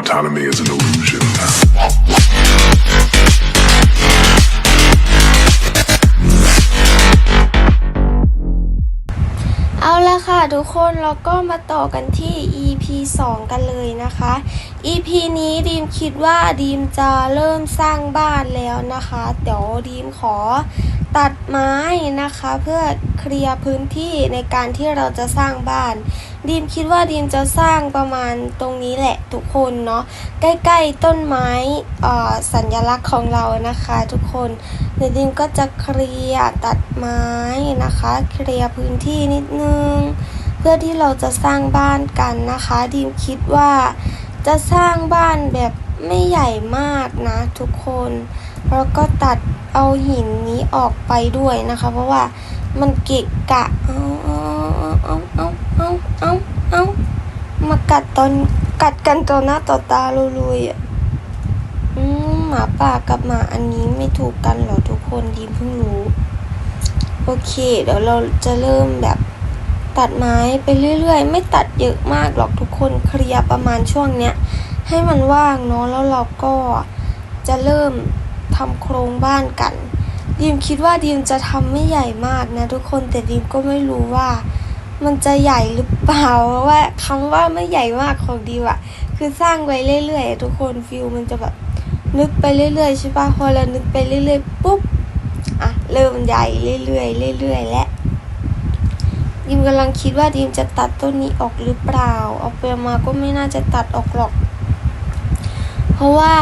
Autonomy is an illusion. เอาละค่ะ ทุกคนเราก็มาต่อกันที่ EP 2 กันเลยนะคะ EP นี้ดีมคิดว่าดีมจะเริ่มสร้างบ้านแล้วนะคะ เดี๋ยวดีมขอตัดไม้นะคะ เพื่อเคลียร์พื้นที่ในการที่เราจะสร้างบ้าน ดีมคิดว่าดีมจะสร้างประมาณตรงนี้แหละ ทุกคนเนาะใกล้ๆต้นไม้สัญลักษณ์ของเรานะคะทุกคนเดียวดีมก็จะเคลียร์ตัดไม้นะคะ เคลียร์พื้นที่นิดนึง เพื่อที่เราจะสร้างบ้านกันนะคะดีมคิดว่าจะสร้างบ้านแบบไม่ใหญ่มากนะทุกคนแล้วก็ตัดเอาหินนี้ออกไปด้วยนะคะ เพราะว่ามันเกะกะ เอาเอาเอาเอาเอาเอาเอามากัดตอน กัดกันต่อหน้าต่อตาลุยๆอะหมาป่ากับหมาอันนี้ไม่ถูกกันเหรอทุกคนดีมเพิ่งรู้ โอเค เดี๋ยวเราจะเริ่มแบบตัดไม้ไปเรื่อยๆ ไม่ตัดเยอะมากหรอกทุกคนเคลียร์ประมาณช่วงเนี้ย ให้มันว่างเนาะแล้วเราก็จะเริ่มทำโครงบ้านกันดีมคิดว่าดีมจะทำไม่ใหญ่มากนะทุกคนแต่ดีมก็ไม่รู้ว่า มันจะใหญ่หรือเปล่าเพราะว่าคำว่าไม่ใหญ่มากของดีมอะคือสร้างไว้เรื่อยๆทุกคนฟิลมันจะแบบนึกไปเรื่อยๆใช่ปะพอเรานึกไปเรื่อยๆปุ๊บอะเริ่มใหญ่เรื่อยๆเรื่อยๆและดีมกำลังคิดว่าดีมจะตัดต้นนี้ออกหรือเปล่า เอาไปมาก็ไม่น่าจะตัดออกหรอก เพราะว่า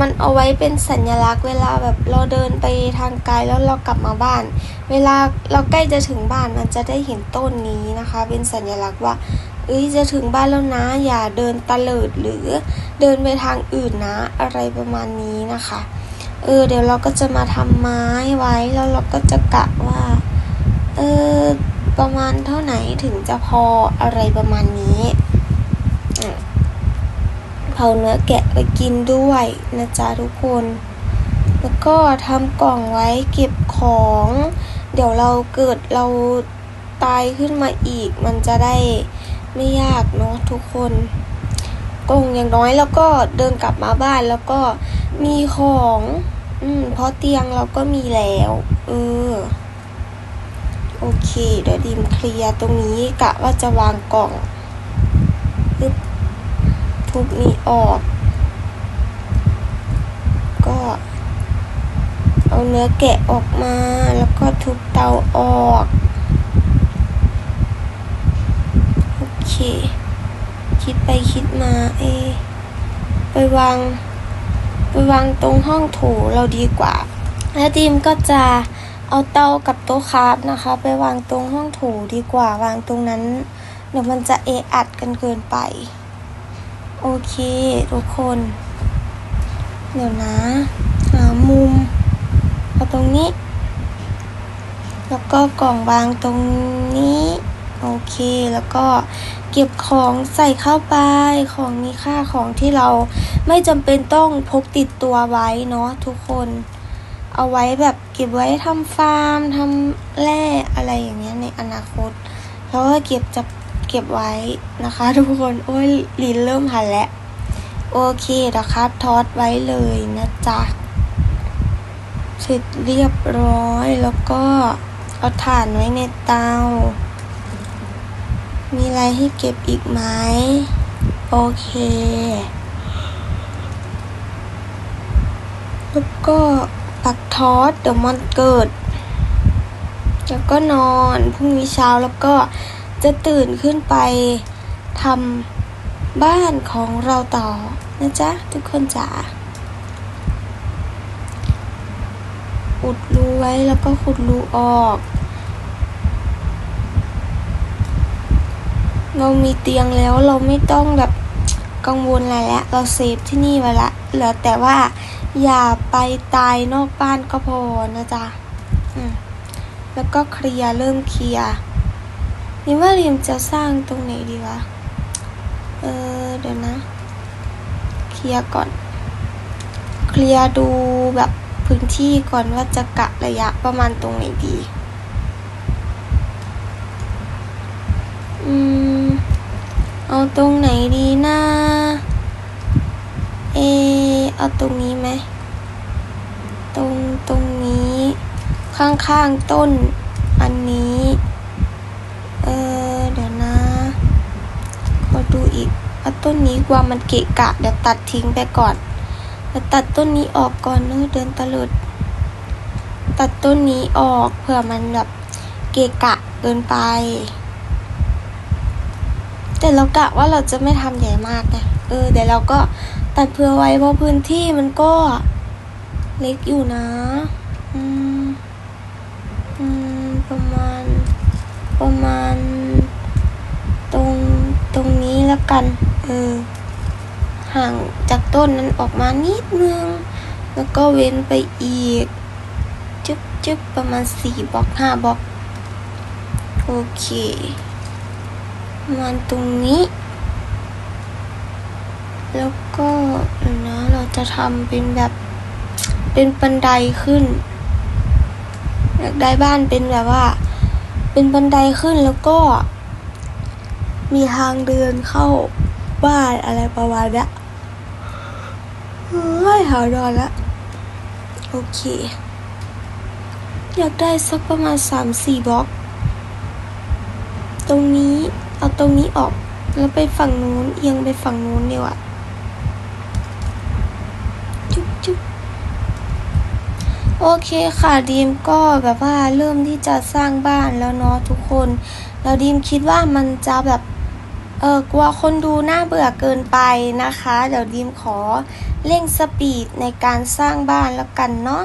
มันเอาไว้เป็นสัญลักษณ์เวลาแบบเราเดินไปทางไกลแล้วเรากลับมาบ้าน เวลาเราใกล้จะถึงบ้านมันจะได้เห็นต้นนี้นะคะ เป็นสัญลักษณ์ว่า เอ้ยจะถึงบ้านแล้วนะ อย่าเดินตะเลิดหรือเดินไปทางอื่นนะ อะไรประมาณนี้นะคะ เออเดี๋ยวเราก็จะมาทำไม้ไว้แล้วเราก็จะกะว่า เออประมาณเท่าไหนถึงจะพออะไรประมาณนี้ ผาเนื้อแกะไปกินด้วยนะจ๊ะทุกคน แล้วก็ทำกล่องไว้เก็บของ เดี๋ยวเราเกิดเราตายขึ้นมาอีก มันจะได้ไม่ยากเนาะทุกคนกล่องอย่างน้อยแล้วก็เดินกลับมาบ้านแล้วก็มีของ อืมเพราะเตียงเราก็มีแล้ว เออ โอเค เดี๋ยวดิมเคลียร์ตรงนี้กะว่าจะวางกล่องปึ๊บ ทุบนี้ออก ก็เอาเนื้อแกะออกมา แล้วก็ทุบเตาออก โอเค คิดไปคิดมาเอ ไปวาง ไปวางตรงห้องโถเราดีกว่า แล้วดีมก็จะเอาเตากับโต๊ะคราฟนะคะ ไปวางตรงห้องโถดีกว่าวางตรงนั้นเดี๋ยวมันจะเอะอัดกันเกินไป โอเค ทุกคน เดี๋ยวนะ หามุมเอาตรงนี้ แล้วก็กล่องวางตรงนี้ โอเค แล้วก็เก็บของใส่เข้าไป ของมีค่าของที่เราไม่จำเป็นต้องพกติดตัวไว้เนาะทุกคน เอาไว้แบบเก็บไว้ทำฟาร์มทำแร่อะไรอย่างเงี้ยในอนาคต แล้วก็เก็บจะ เก็บไว้นะคะ ทุกคน โอ้ยลินเริ่มหันแล้ว โอเคนะครับ ทอดไว้เลยนะจ๊ะ เสร็จเรียบร้อยแล้วก็เอาถ่านไว้ในเตา มีอะไรให้เก็บอีกไหม โอเค แล้วก็ปักทอดเดี๋ยวมันเกิด แล้วก็นอนพรุ่งนี้เช้าแล้วก็ จะตื่นขึ้นไปทำบ้านของเราต่อนะจ๊ะ ทุกคนจ๋าอุดรูไว้แล้วก็ขุดรูออก เรามีเตียงแล้วเราไม่ต้องแบบกังวลอะไรแล้วเราเซฟที่นี่ไว้ละเหลือแต่ว่าอย่าไปตายนอกบ้านก็พอนะจ๊ะแล้วก็เคลียร์เริ่มเคลียร์ นี่ว่าเรียมจะสร้างตรงไหนดีวะ เออเดี๋ยวนะ เคลียร์ก่อน เคลียร์ดูแบบพื้นที่ก่อนว่าจะกะระยะประมาณตรงไหนดี อืม เอาตรงไหนดีนะเอาตรงนี้ไหม ตรงตรงนี้ ข้างๆต้นอันนี้ เออเดี๋ยวนะ ขอดู อีกเอาต้นนี้กว่ามันเกะกะ เดี๋ยวตัดทิ้งไปก่อนเดี๋ยวตัดต้นนี้ออกก่อนเนอะเดินตะลุด ตัดต้นนี้ออกเผื่อมันแบบเกะกะเกินไป แต่เรากะว่าเราจะไม่ทำใหญ่มากไงเออเดี๋ยวเราก็ตัดเผื่อไว้เพราะพื้นที่มันก็เล็กอยู่นะ อืม อืม ประมาณ ประมาณ ตรง ตรงนี้แล้วกัน เออห่างจากต้นนั้นออกมานิดนึง แล้วก็เว้นไปอีก จึ๊บจึ๊บประมาณสี่บล็อกห้าบล็อก โอเคมาณตรงนี้ แล้วก็นะเราจะทำเป็นแบบเป็นบันไดขึ้นอยากได้บ้านเป็นแบบว่า เป็นบันไดขึ้นแล้วก็ มีทางเดินเข้า บ้านอะไรประมาณนี้เฮ้ยหานอนละ โอเค อยากได้สักประมาณสามสี่บล็อก ตรงนี้เอาตรงนี้ออกแล้วไปฝั่งนู้นเอียงไปฝั่งนู้นดีกว่าจุ๊บจุ๊บโอเคค่ะดีมก็แบบว่าเริ่มที่จะสร้างบ้านแล้วเนาะทุกคน แล้วดีมคิดว่ามันจะแบบ เออกลัวคนดูน่าเบื่อเกินไปนะคะ เดี๋ยวดีมขอเร่งสปีดในการสร้างบ้านแล้วกันเนาะ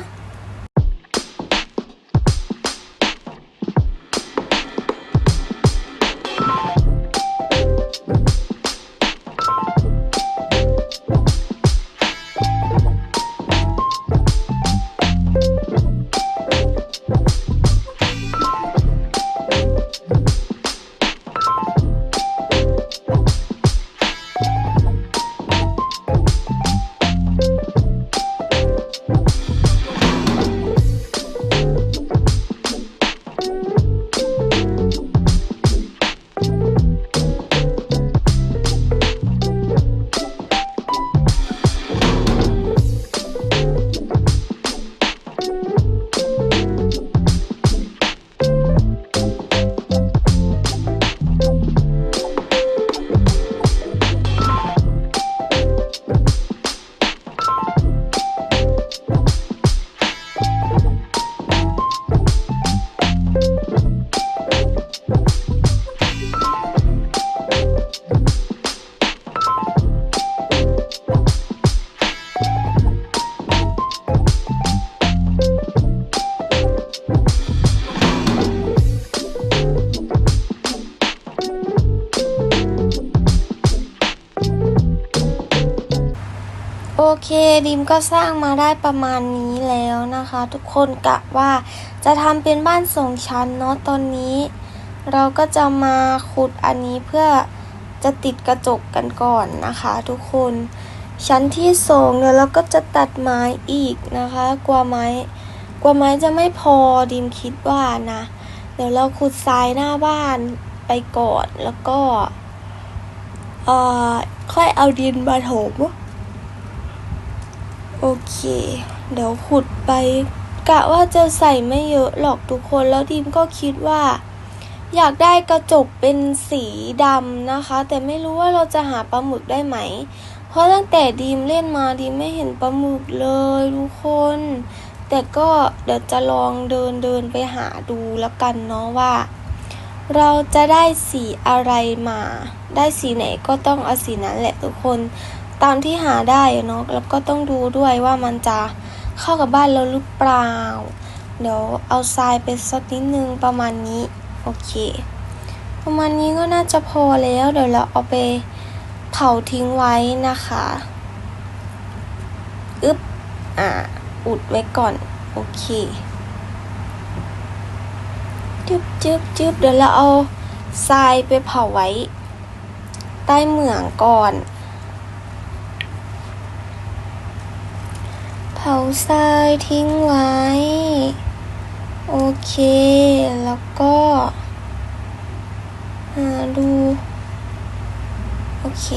โอเคดิมก็สร้างมาได้ประมาณนี้แล้วนะคะ ทุกคนกะว่าจะทำเป็นบ้านสองชั้นเนาะตอนนี้ เราก็จะมาขุดอันนี้เพื่อจะติดกระจกกันก่อนนะคะ ทุกคนชั้นที่สองเนี่ยเราก็จะตัดไม้อีกนะคะกว่าไม้กว่าไม้จะไม่พอดิมคิดว่านะ เดี๋ยวเราขุดทรายหน้าบ้านไปก่อนแล้วก็เอ่อค่อยเอาดินมาถม โอเค เดี๋ยวขุดไป กะว่าจะใส่ไม่เยอะหรอกทุกคน แล้วดีมก็คิดว่า อยากได้กระจกเป็นสีดำนะคะ แต่ไม่รู้ว่าเราจะหาปลาหมึกได้ไหม เพราะตั้งแต่ดีมเล่นมาดีมไม่เห็นปลาหมึกเลยทุกคน แต่ก็เดี๋ยวจะลองเดินเดินไปหาดูแล้วกันเนาะว่า เราจะได้สีอะไรมา ได้สีไหนก็ต้องเอาสีนั้นแหละทุกคน ตามที่หาได้เนาะแล้วก็ต้องดูด้วยว่ามันจะเข้ากับบ้านเราหรือเปล่า เดี๋ยวเอาทรายไปสักนิดนึงประมาณนี้ โอเค ประมาณนี้ก็น่าจะพอแล้ว เดี๋ยวเราเอาไปเผาทิ้งไว้นะคะอึ๊บอ่า อุดไว้ก่อน โอเคจึ๊บจึ๊บจึ๊บเดี๋ยวเราเอาทรายไปเผาไว้ ใต้เหมืองก่อน เผาทรายทิ้งไว้ โอเค แล้วก็หาดู โอเค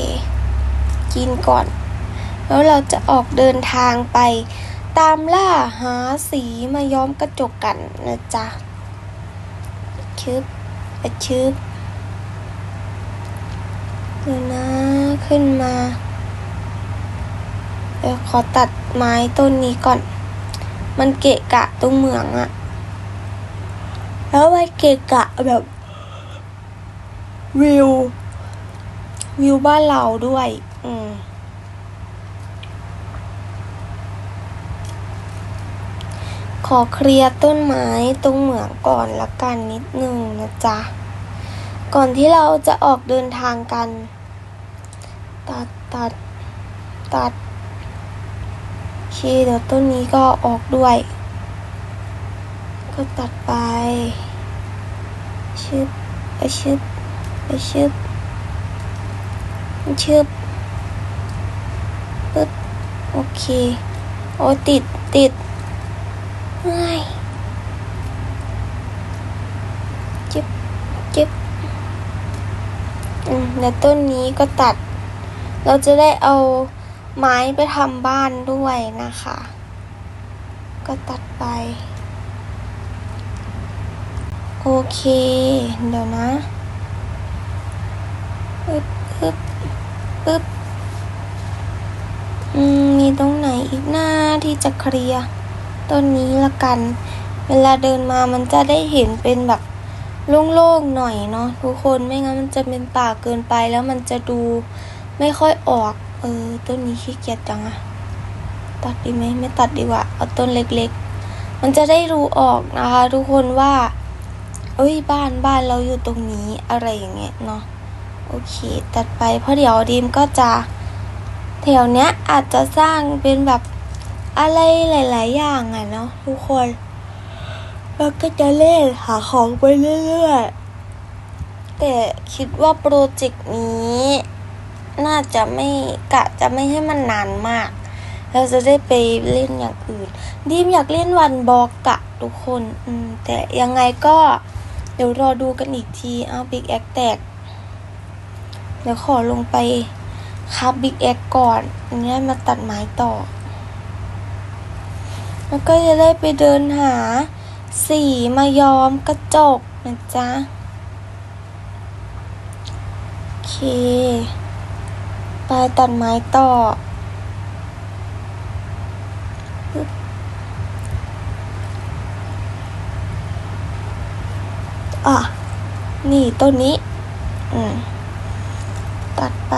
กินก่อน แล้วเราจะออกเดินทางไป ตามล่าหาสีมาย้อมกระจกกันนะจ๊ะชึบอะชึบเดี๋ยวนะ ขึ้นมา เดี๋ยวขอตัดไม้ต้นนี้ก่อน มันเกะกะตรงเหมืองอะแล้วไปเกะกะแบบวิววิวบ้านเราด้วย อืมขอเคลียร์ต้นไม้ตรงเหมืองก่อนละกันนิดนึงนะจ๊ะ ก่อนที่เราจะออกเดินทางกัน ตัดตัดตัด เคเดี๋ยวต้นนี้ก็ออกด้วย ก็ตัดไป ชึบไปชึบไปชึบชึบปึ๊บโอเค โอ้ติดติดเฮ้ยจิบจิบอืมแล้วต้นนี้ก็ตัด เราจะได้เอา ไม้ไปทำบ้านด้วยนะคะ ก็ตัดไป โอเค เดี๋ยวนะปึ๊บปึ๊บปึ๊บอืมมีตรงไหนอีกหน้าที่จะเคลียร์ต้นนี้ละกัน เวลาเดินมามันจะได้เห็นเป็นแบบโล่งๆหน่อยเนาะทุกคนไม่งั้นมันจะเป็นป่าเกินไปแล้วมันจะดูไม่ค่อยออก เออ ต้นนี้ขี้เกียจจังอะตัดดีไหมไม่ตัดดีกว่า เอาต้นเล็กๆ มันจะได้รู้ออกนะคะ ทุกคนว่า เอ้ยบ้านบ้านเราอยู่ตรงนี้อะไรอย่างเงี้ยเนาะโอเค ตัดไปเพราะเดี๋ยวดีมก็จะแถวเนี้ยอาจจะสร้างเป็นแบบอะไรหลาย ๆ อย่างอะเนาะทุกคนแล้วก็จะเล่นหาของไปเรื่อยๆแต่คิดว่าโปรเจกต์นี้ น่าจะไม่กะจะไม่ให้มันนานมาก เราจะได้ไปเล่นอย่างอื่น ดีมอยากเล่นวันบอกกะทุกคนอืมแต่ยังไงก็เดี๋ยวรอดูกันอีกทีเอาบิ๊กแอคแตก เดี๋ยวขอลงไปคับบิ๊กแอคก่อนอันนี้มาตัดไม้ต่อ แล้วก็จะได้ไปเดินหาสีมาย้อมกระจกนะจ๊ะโอเค ไปตัดไม้ต่อ อะ นี่ต้นนี้ อืม ตัดไป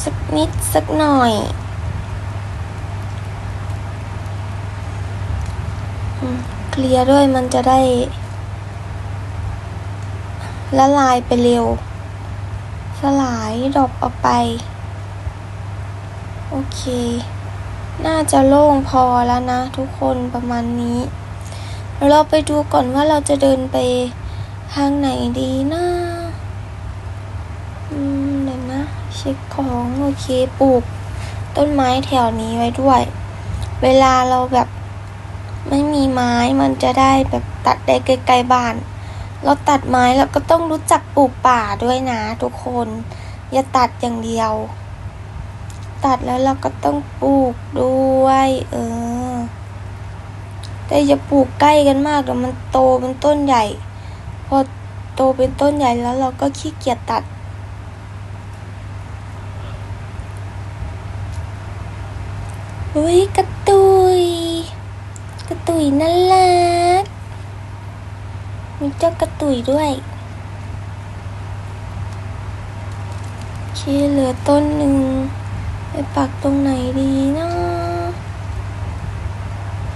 สักนิดสักหน่อยอืมเคลียร์ด้วยมันจะได้ ละลายไปเร็ว สลายดรอปออกไป โอเค น่าจะโล่งพอแล้วนะทุกคนประมาณนี้ เราไปดูก่อนว่าเราจะเดินไปทางไหนดีนะอืมเดี๋ยวนะ เช็คของโอเคปลูก ต้นไม้แถวนี้ไว้ด้วย เวลาเราแบบไม่มีไม้มันจะได้แบบตัดได้ใกล้ๆบ้าน เราตัดไม้เราก็ต้องรู้จักปลูกป่าด้วยนะทุกคน อย่าตัดอย่างเดียว ตัดแล้วเราก็ต้องปลูกด้วย เออ แต่อย่าปลูกใกล้กันมากเดี๋ยวมันโตเป็นต้นใหญ่ พอโตเป็นต้นใหญ่แล้วเราก็ขี้เกียจตัดอุ้ยกระตุย กระตุยน่ารักมี เจ้ากระตุยด้วยโอเคเหลือต้นหนึ่งไปปักตรงไหนดีนะ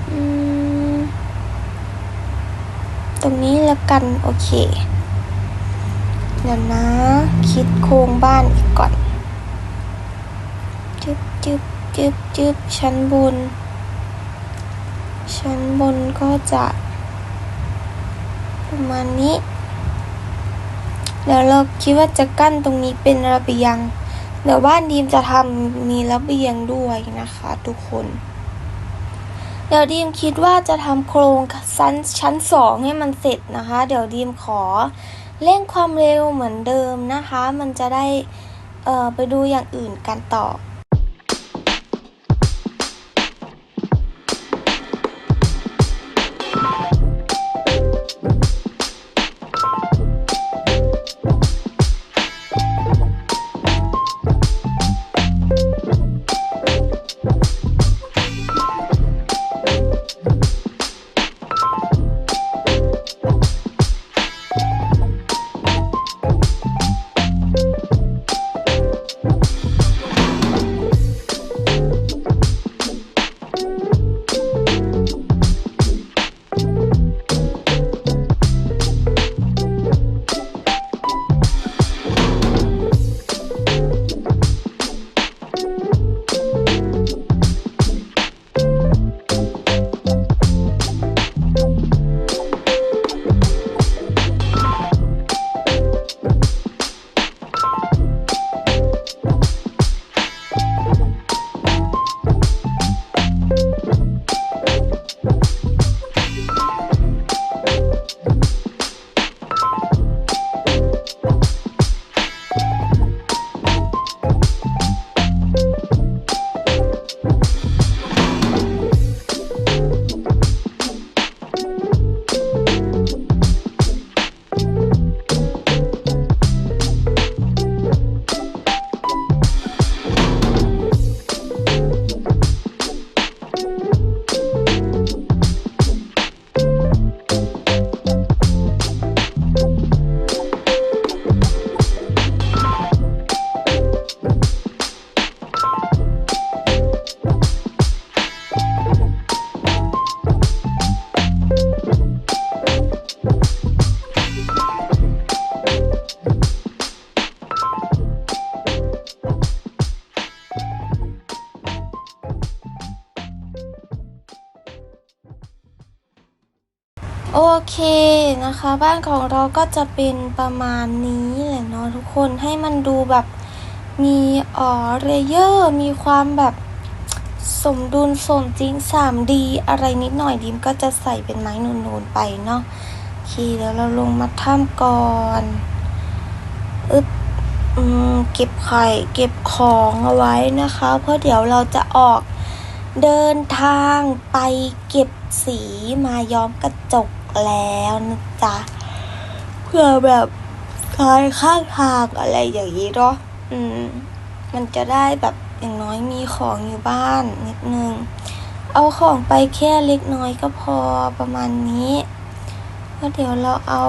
อืมตรงนี้แล้วกัน โอเค เดี๋ยวนะ คิดโครงบ้านอีกก่อน จึ๊บจึ๊บจึ๊บจึ๊บชั้นบน ชั้นบนก็จะ ประมาณนี้ เดี๋ยวเราคิดว่าจะกั้นตรงนี้เป็นระเบียง เดี๋ยวบ้านดีมจะทำมีระเบียงด้วยนะคะ ทุกคน เดี๋ยวดีมคิดว่าจะทำโครงชั้นชั้นสองให้มันเสร็จนะคะ เดี๋ยวดีมขอเร่งความเร็วเหมือนเดิมนะคะ มันจะได้ไปดูอย่างอื่นกันต่อ นะคะบ้านของเราก็จะเป็นประมาณนี้แหละเนาะทุกคนให้มันดูแบบมีอ๋อเลเยอร์มีความแบบสมดุลสมจริง 3D อะไรนิดหน่อยดิมก็จะใส่เป็นไม้นูนๆไปเนาะโอเคเดี๋ยวเราลงมาถ้ำก่อนอึ๊บอืมเก็บไข่เก็บของเอาไว้นะคะ เพราะเดี๋ยวเราจะออกเดินทางไปเก็บสีมาย้อมกระจก แล้วนะจ๊ะเพื่อแบบคลายข้างทางอะไรอย่างนี้เนาะอืม มันจะได้แบบอย่างน้อยมีของอยู่บ้านนิดนึง เอาของไปแค่เล็กน้อยก็พอประมาณนี้แล้วเดี๋ยวเราเอา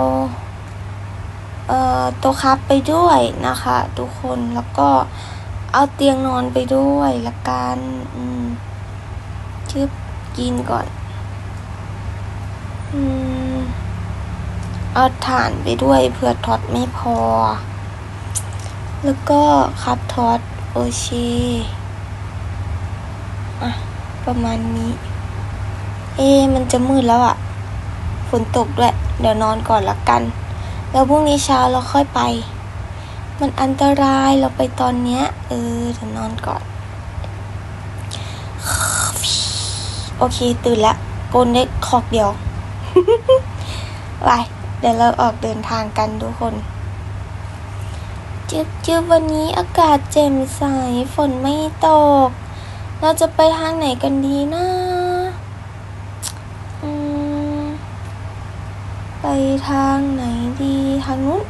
เอ่อตัวคับไปด้วยนะคะ ทุกคนแล้วก็เอาเตียงนอนไปด้วยละกันอืมชึบกินก่อน อืม เอาถ่านไปด้วยเผื่อท็อตไม่พอ แล้วก็ครับท็อตโอเชอะประมาณนี้ เอะมันจะมืดแล้วอะ่ะฝนตกด้วย เดี๋ยวนอนก่อนละกัน แล้วพรุ่งนี้เช้าเราค่อยไป มันอันตรายเราไปตอนเนี้ย เออเดี๋ยวนอนก่อน โอเค ตื่นละโกนได้คอกเดียว ไป เดี๋ยวเราออกเดินทางกันทุกคนจึบจึบวันนี้อากาศแจ่มใสฝนไม่ตก เราจะไปทางไหนกันดีนะไปทางไหนดีทางนู้น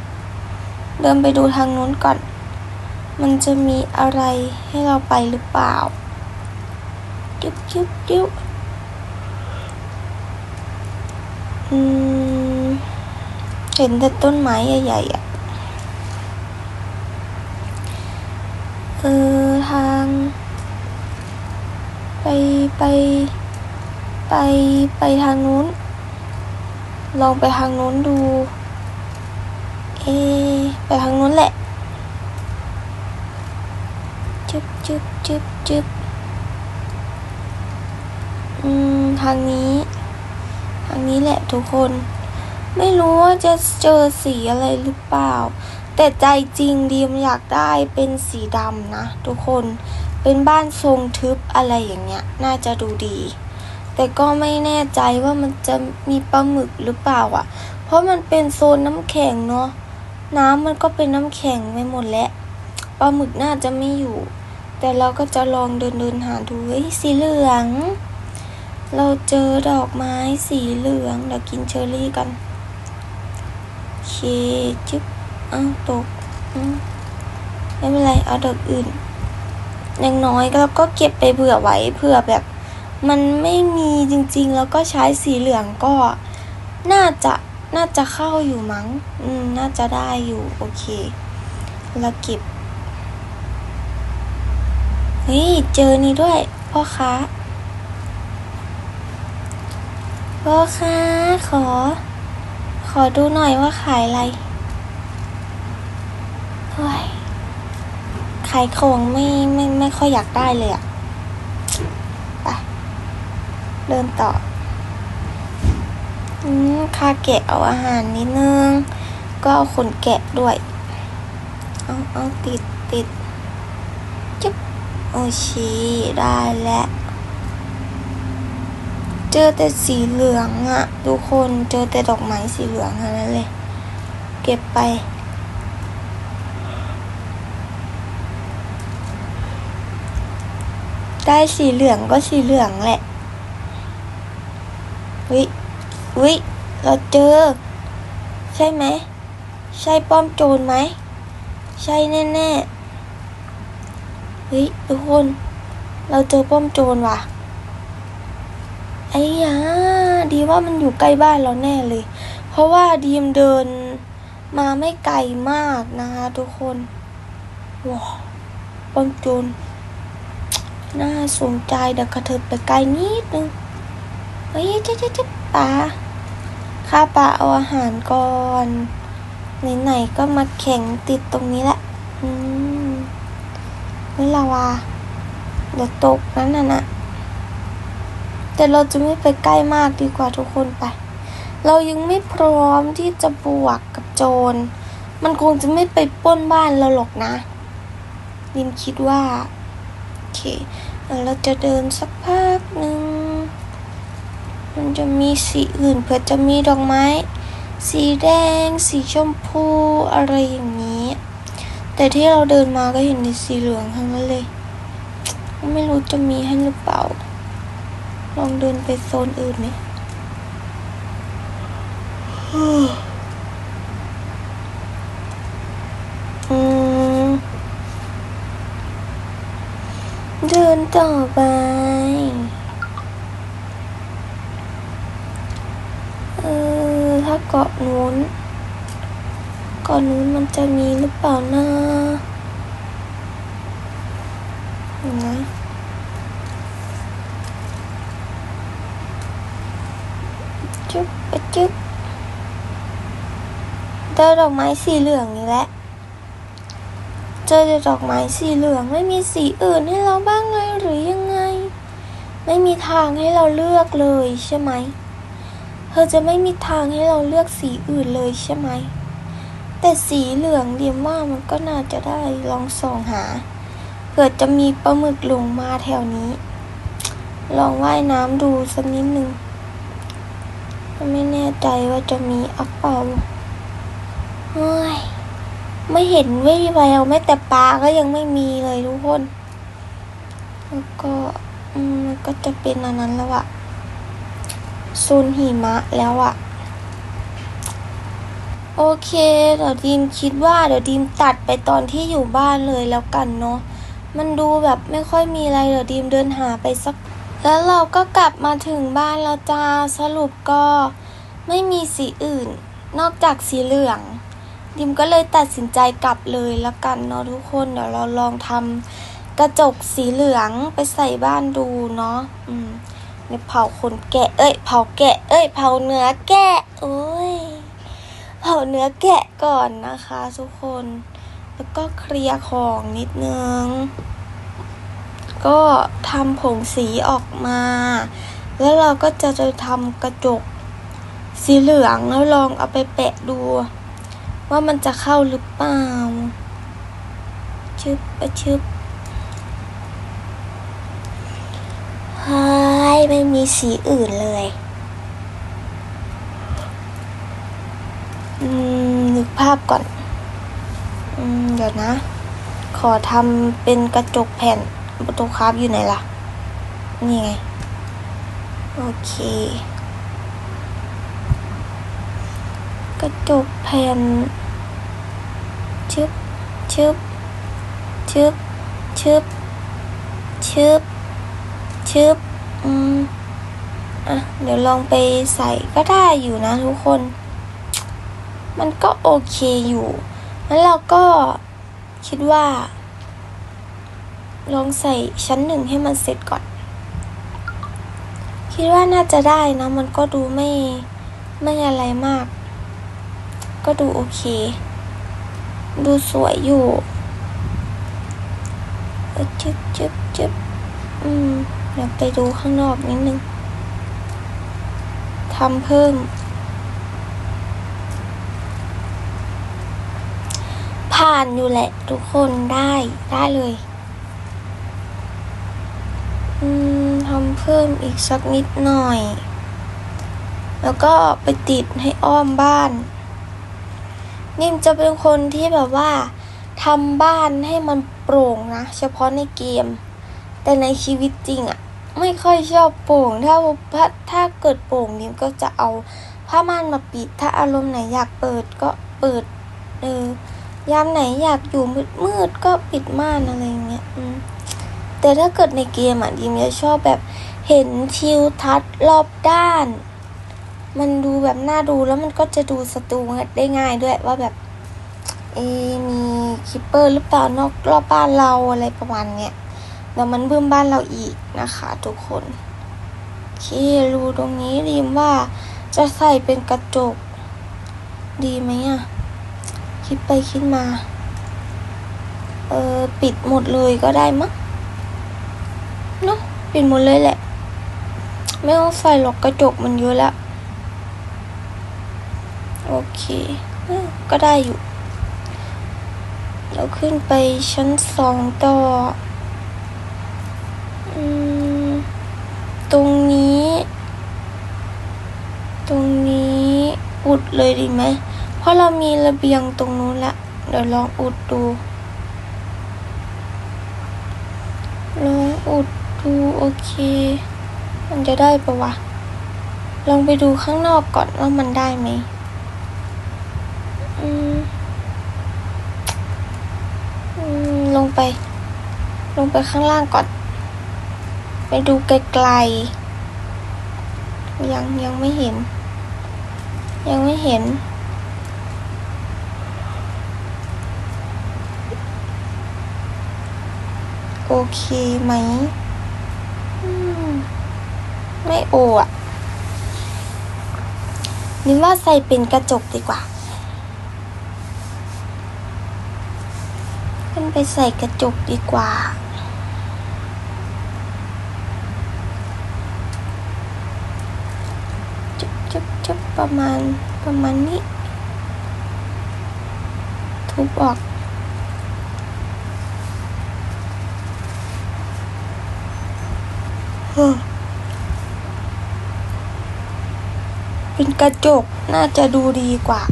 เดินไปดูทางนู้นก่อน มันจะมีอะไรให้เราไปหรือเปล่าจุ๊บจุ๊บจุ๊บอืม เห็นแต่ต้นไม้ใหญ่ๆอะ เออ ทาง ไปไป ไปไปทางนู้น ลองไปทางนู้นดู เอ ไปทางนู้นแหละ จึ๊บจึ๊บจึ๊บจึ๊บอืม ทางนี้ ทางนี้แหละทุกคน ไม่รู้ว่าจะเจอสีอะไรหรือเปล่า แต่ใจจริงดีมอยากได้เป็นสีดำนะ ทุกคนเป็นบ้านทรงทึบอะไรอย่างเงี้ย น่าจะดูดี แต่ก็ไม่แน่ใจว่ามันจะมีปลาหมึกหรือเปล่าอะ เพราะมันเป็นโซนน้ำแข็งเนาะน้ำมันก็เป็นน้ำแข็งไปหมดแล้วปลาหมึกน่าจะไม่อยู่ แต่เราก็จะลองเดินเดินหาดูเฮ้ยสีเหลือง เราเจอดอกไม้สีเหลืองเดี๋ยวกินเชอร์รี่กัน จึ๊บอ้าวตกไม่เป็นไรเอาดอกอื่นอย่างน้อยเราก็เก็บไปเผื่อไว้เผื่อแบบ มันไม่มีจริงๆ แล้วก็ใช้สีเหลืองก็ น่าจะน่าจะเข้าอยู่มั้ง อืม น่าจะได้อยู่โอเคแล้วเก็บเฮ้ยเจอนี่ด้วย พ่อค้าพ่อค้าขอ ขอดูหน่อยว่าขายอะไรเฮ้ยขายของไม่ไม่ไม่ค่อยอยากได้เลยอะไปเดินต่ออืมค่าแกะเอาอาหารนิดนึง ก็เอาขนแกะด้วย เอาเอาติดติดจุ๊บโอเคได้แล้ว เจอแต่สีเหลืองอะทุกคนเจอแต่ดอกไม้สีเหลืองเท่านั้นเลย เก็บไป ได้สีเหลืองก็สีเหลืองแหละวิวิเราเจอ ใช่ไหม ใช่ป้อมโจรไหม ใช่แน่ๆเฮ้ยทุกคน เราเจอป้อมโจรว่ะ ไอ้ยาดีว่ามันอยู่ใกล้บ้านเราแน่เลย เพราะว่าดีมเดินมาไม่ไกลมากนะคะทุกคนว้าวป้อมจรน่าสนใจเดี๋ยวกระเถิบไปไกลนิดนึงเฮ้ยเจ๊เจ๊เจ๊ปลาข้าปลาเอาอาหารก่อนไหนๆก็มาแข่งติดตรงนี้แหละอืมเฮ้ยลาวาเดี๋ยวตกนั่นน่ะนะ แต่เราจะไม่ไปใกล้มากดีกว่าทุกคนไป เรายังไม่พร้อมที่จะบวกกับโจร มันคงจะไม่ไปป้นบ้านเราหรอกนะลินคิดว่าโอเคเราจะเดินสักพักหนึ่งมันจะมีสีอื่นเผื่อจะมีดอกไม้ สีแดง สีชมพูอะไรอย่างนี้ แต่ที่เราเดินมาก็เห็นในสีเหลืองทั้งนั้นเลย ไม่รู้จะมีให้หรือเปล่า ลองเดินไปโซนอื่นไหมอืมเดินต่อไป เออ ถ้าเกาะนู้นเกาะนู้นมันจะมีหรือเปล่านะเห็นไหมจุ๊บอะจุ๊บเจอดอกไม้สีเหลืองนี่แหละ เจอแต่ดอกไม้สีเหลืองไม่มีสีอื่นให้เราบ้างเลยหรือยังไง ไม่มีทางให้เราเลือกเลยใช่ไหม เธอจะไม่มีทางให้เราเลือกสีอื่นเลยใช่ไหม แต่สีเหลืองเดียมว่ามันก็น่าจะได้ลองส่องหา เผื่อจะมีปลาหมึกหลงมาแถวนี้ ลองว่ายน้ำดูสักนิดหนึ่ง ไม่แน่ใจว่าจะมีอัปเปล่า เฮ้ย ไม่เห็นวิแววแม้แต่ปลาก็ยังไม่มีเลยทุกคน แล้วก็อืมมันก็จะเป็นอันนั้นแล้วอะโซนหิมะแล้วอะโอเคเดี๋ยวดีมคิดว่าเดี๋ยวดีมตัดไปตอนที่อยู่บ้านเลยแล้วกันเนาะมันดูแบบไม่ค่อยมีอะไรเดี๋ยวดีมเดินหาไปสัก แล้วเราก็กลับมาถึงบ้านแล้วจ้าสรุปก็ไม่มีสีอื่น นอกจากสีเหลือง ดิมก็เลยตัดสินใจกลับเลยแล้วกันเนาะทุกคนเดี๋ยวเราลองทำกระจกสีเหลืองไปใส่บ้านดูเนาะอืมเดี๋ยวเผาขนแกะ เอ้ย เผาแกะ เอ้ย เผาเนื้อแกะ โอ้ย เผาเนื้อแกะก่อนนะคะทุกคน แล้วก็เคลียร์ของนิดนึง ก็ทำผงสีออกมา แล้วเราก็จะจะทำกระจกสีเหลืองแล้วลองเอาไปแปะดู ว่ามันจะเข้าหรือเปล่า ชึบอะชึบเฮ้ยไม่มีสีอื่นเลย อืม นึกภาพก่อน อืม เดี๋ยวนะ ขอทำเป็นกระจกแผ่นประตูคราฟอยู่ไหนล่ะ นี่ไง โอเคกระจกแผ่น ชึบชึบชึบชึบชึบอืมอะเดี๋ยวลองไปใส่ก็ได้อยู่นะทุกคน มันก็โอเคอยู่แล้วเราก็คิดว่า ลองใส่ชั้นหนึ่งให้มันเสร็จก่อน คิดว่าน่าจะได้นะ มันก็ดูไม่ไม่อะไรมาก ก็ดูโอเค ดูสวยอยู่เจึ๊บจึ๊บจึ๊บอืมเดี๋ยวไปดูข้างนอกนิดนึงทำเพิ่ม ผ่านอยู่แหละทุกคนได้ได้เลย อืมทำเพิ่มอีกสักนิดหน่อย แล้วก็ไปติดให้อ้อมบ้าน นิ่มจะเป็นคนที่แบบว่าทำบ้านให้มันโปร่งนะ เฉพาะในเกม แต่ในชีวิตจริงอะไม่ค่อยชอบโปร่ง ถ้าถ้าถ้าเกิดโปร่งนิ่มก็จะเอาผ้าม่านมาปิด ถ้าอารมณ์ไหนอยากเปิดก็เปิดเออยามไหนอยากอยู่มืดมืดก็ปิดม่านอะไรเงี้ยอืมแต่ถ้าเกิดในเกมอะดิมจะชอบแบบเห็นทิวทัศน์รอบด้าน มันดูแบบน่าดูแล้วมันก็จะดูศัตรูได้ง่ายด้วยว่าแบบเอมีคิปเปอร์หรือเปล่านอกรอบบ้านเราอะไรประมาณเนี้ยเดี๋ยวมันเบิ่มบ้านเราอีกนะคะทุกคนโอเครูตรงนี้ดิมว่าจะใส่เป็นกระจก ดีไหมอะ คิดไปคิดมา เออปิดหมดเลยก็ได้มั้งเนาะปิดหมดเลยแหละ ไม่ต้องใส่หรอกกระจกมันเยอะแล้ว โอเค ก็ได้อยู่เราขึ้นไปชั้นสองต่อตรงนี้ ตรงนี้อุดเลยดีไหม เพราะเรามีระเบียงตรงนู้นละ เดี๋ยวลองอุดดู ลองอุดดูโอเค มันจะได้ปะวะ ลองไปดูข้างนอกก่อนว่ามันได้ไหม อืม อืม ล งไป ลงไปข้างล่างก่อน ไปดูไกลๆ ยังยังไม่เห็น ยังไม่เห็น โอเคไหม ไม่โออะนิว่าใส่เป็นกระจกดีกว่า ขึ้น ไปใส่กระจกดีกว่า จุบจุบจุบประมาณประมาณนี้ ทุบออกเออเป็นกระจกน่าจะดูดีกว่า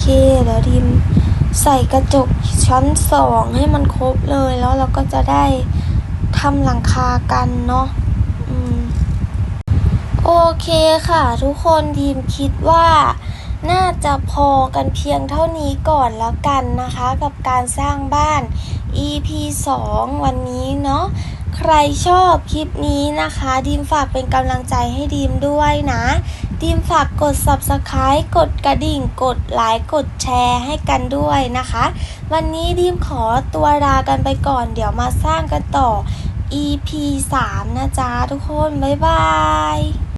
โอ เดี๋ยวดิมใส่กระจกชั้นสองให้มันครบเลยแล้วเราก็จะได้ทำหลังคากันเนาะอโอเคค่ะ ทุกคนดีมคิดว่าน่าจะพอกันเพียงเท่านี้ก่อนแล้วกันนะคะ กับการสร้างบ้าน EP 2 วันนี้เนาะใครชอบคลิปนี้นะคะดีมฝากเป็นกำลังใจให้ดีมด้วยนะ ดีมฝากกด subscribe กดกระดิ่ง กดไลค์ กดแชร์ให้กันด้วยนะคะ วันนี้ดีมขอตัวลากันไปก่อน เดี๋ยวมาสร้างกันต่อ EP 3 นะจ๊ะทุกคน บ๊ายบาย